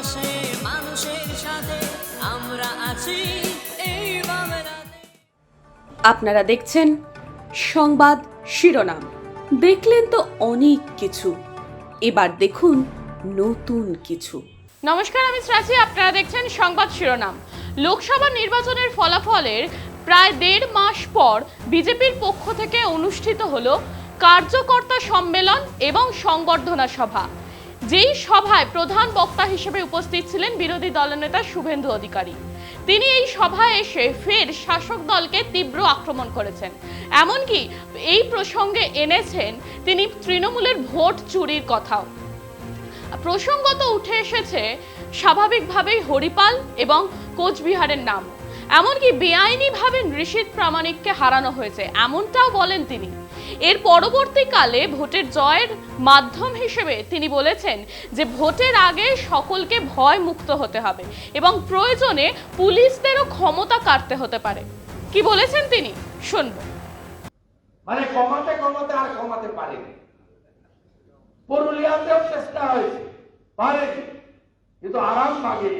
পাশে মানুষের সাথে আমরা আছি। এই আপনারা দেখছেন সংবাদ শিরোনাম। দেখলেন তো অনেক কিছু। এবার দেখুন নতুন কিছু। নমস্কার আমি শ্রাচি আপনারা দেখছেন সংবাদ শিরোনাম। লোকসভা নির্বাচনের ফলাফলের প্রায় দেড় মাস পর বিজেপির পক্ষ থেকে অনুষ্ঠিত হলো কার্যকর্তা সম্মেলন এবং সংবর্ধনা সভা। যেই সভায় প্রধান বক্তা হিসেবে উপস্থিত ছিলেন বিরোধী দলনেতা শুভেন্দু অধিকারী। তিনি এই সভায় এসে ফের শাসক দলকে তীব্র আক্রমণ করেছেন। এমনকি এই প্রসঙ্গে এনেছেন তিনি তৃণমূলের ভোট চুরির কথাও। প্রসঙ্গত উঠে এসেছে স্বাভাবিকভাবেই হরিপাল এবং কোচবিহারের নাম। এমনকি বেআইনিভাবে নৃষিত প্রামাণিককে হারানো হয়েছে, এমনটাও বলেন তিনি। এর পরবর্তীকালে ভোটের জয়ের মাধ্যম হিসেবে তিনি বলেছেন যে ভোটের আগে সকলকে ভয় মুক্ত হতে হবে এবং প্রয়োজনে পুলিশদেরও ক্ষমতা কাটতে হতে পারে। কি বলেছেন তিনি? শুনব। মানে কমাতে কমাতে আর কমাতে পারেনি। পুরুলিয়াতেও চেষ্টা হয়েছে, পারেনি। কিন্তু আরামবাগে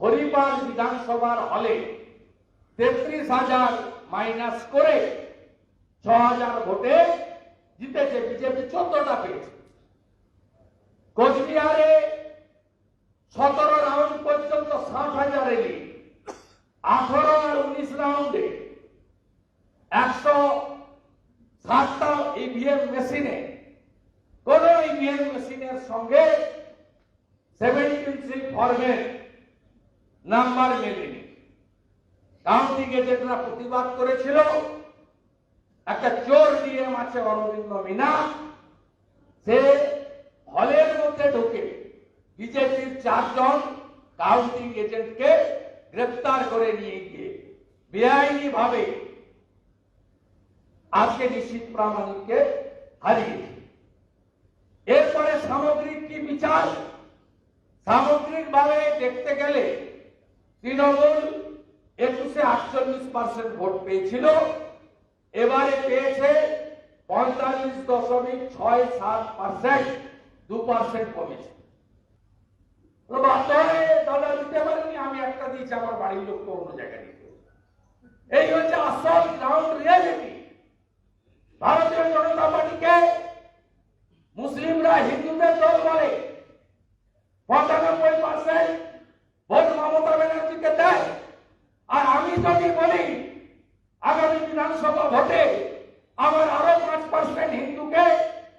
হরিপাল বিধানসভার হলে তেত্রিশ হাজার মাইনাস করে ছ হাজার ভোটে জিতেছে বিজেপি চোদ্দটা পেয়েছে কোচবিহারে সতেরো রাউন্ড পর্যন্ত ষাট হাজার এলি আঠারো আর উনিশ রাউন্ডে একশো সাতটা ইভিএম মেশিনে। কোন ইভিএম মেশিনের সঙ্গে সেভেন্টিন থ্রি ফর্মের নাম্বার মেলেনি। কাউন্টিং এজেন্টরা প্রতিবাদ করেছিল। একটা চোর ডিএম আছে অরবিন্দ মিনা সে হলের মধ্যে ঢুকে বিজেপির চারজন কাউন্টিং এজেন্টকে গ্রেফতার করে নিয়ে গিয়ে বেআইনি ভাবে আজকে নিশ্চিত প্রামাণিককে হারিয়েছে এরপরে সামগ্রিক কি বিচার? সামগ্রিক ভাবে দেখতে গেলে তৃণমূল একুশে আটচল্লিশ পার্সেন্ট ভোট পেয়েছিল। এবারে পেয়েছে পঁয়তাল্লিশ দশমিক ছয় সাত পার্সেন্ট দু পার্সেন্ট কমেছে। বাধ্য দাদা, দিতে পারেনি, আমি একটা দিয়েছি, আমার বাড়ির লোককে অন্য জায়গায় দিতে এই হচ্ছে আসল গ্রাউন্ড রিয়ালিটি ভারতীয় জনতা পার্টিকে মুসলিমরা হিন্দুদের দল বলে, পঁচানব্বই পার্সেন্ট ভোট মমতা ব্যানার্জিকে দেয়। আর আমি যদি বলি আগামী বিধানসভা ভোটে আমার আরও পাঁচ পার্সেন্ট হিন্দুকে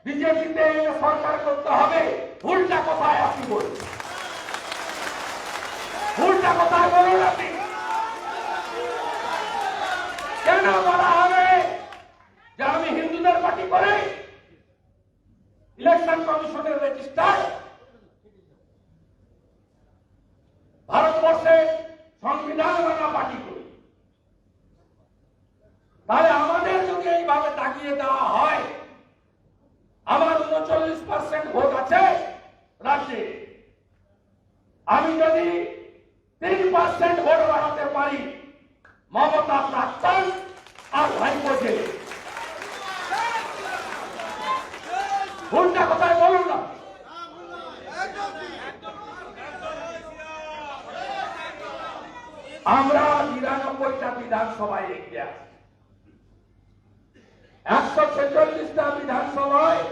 বিজেপিতে সরকার করতে হবে। ভুলটা কোথায় আপনি বলুন? ভুলটা কোথায় বলুন আপনি? কেন বলা হবে যে আমি হিন্দুদের পার্টি করে ইলেকশন কমিশনের রেজিস্টার? ভারতবর্ষে সংবিধান মানা পার্টি তাহলে আমাদের যদি এইভাবে তাকিয়ে দেওয়া হয়। আমার উনচল্লিশ পার্সেন্ট ভোট আছে রাজ্যে আমি যদি তিন পার্সেন্ট ভোট বাড়াতে পারি, মমতা প্রাক্তন আর ভাইপো জেলে ভুলটা কোথায় বলুন না? আমরা নিরানব্বইটা বিধানসভায় এগিয়ে আছি। একশো ছেচল্লিশটা বিধানসভায়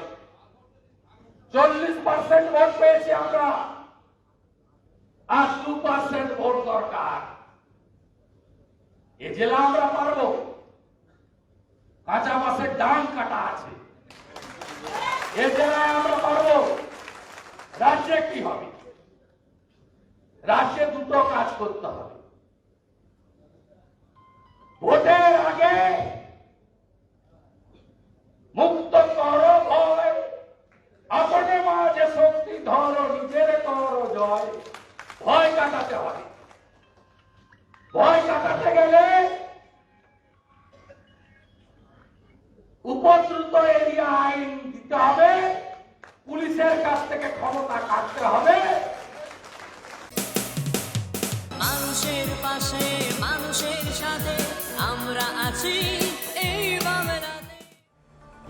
চল্লিশ পার্সেন্ট ভোট পেয়েছি আমরা। আর দু পার্সেন্ট ভোট দরকার। এ জেলা আমরা পারব। কাঁচা মাসের ডান কাটা আছে। এ জেলায় আমরা পারব। রাজ্যে কি হবে? রাজ্যে দুটো কাজ করতে হবে। ভোটের আগে মুক্ত কর ভয়। আপনে শক্তি ধর, নিজের কর জয়। ভয় কাটাতে হয় ভয় কাটাতে গেলে উপদ্রুত এরিয়া আইন দিতে হবে। পুলিশের কাছ থেকে ক্ষমতা কাটতে হবে।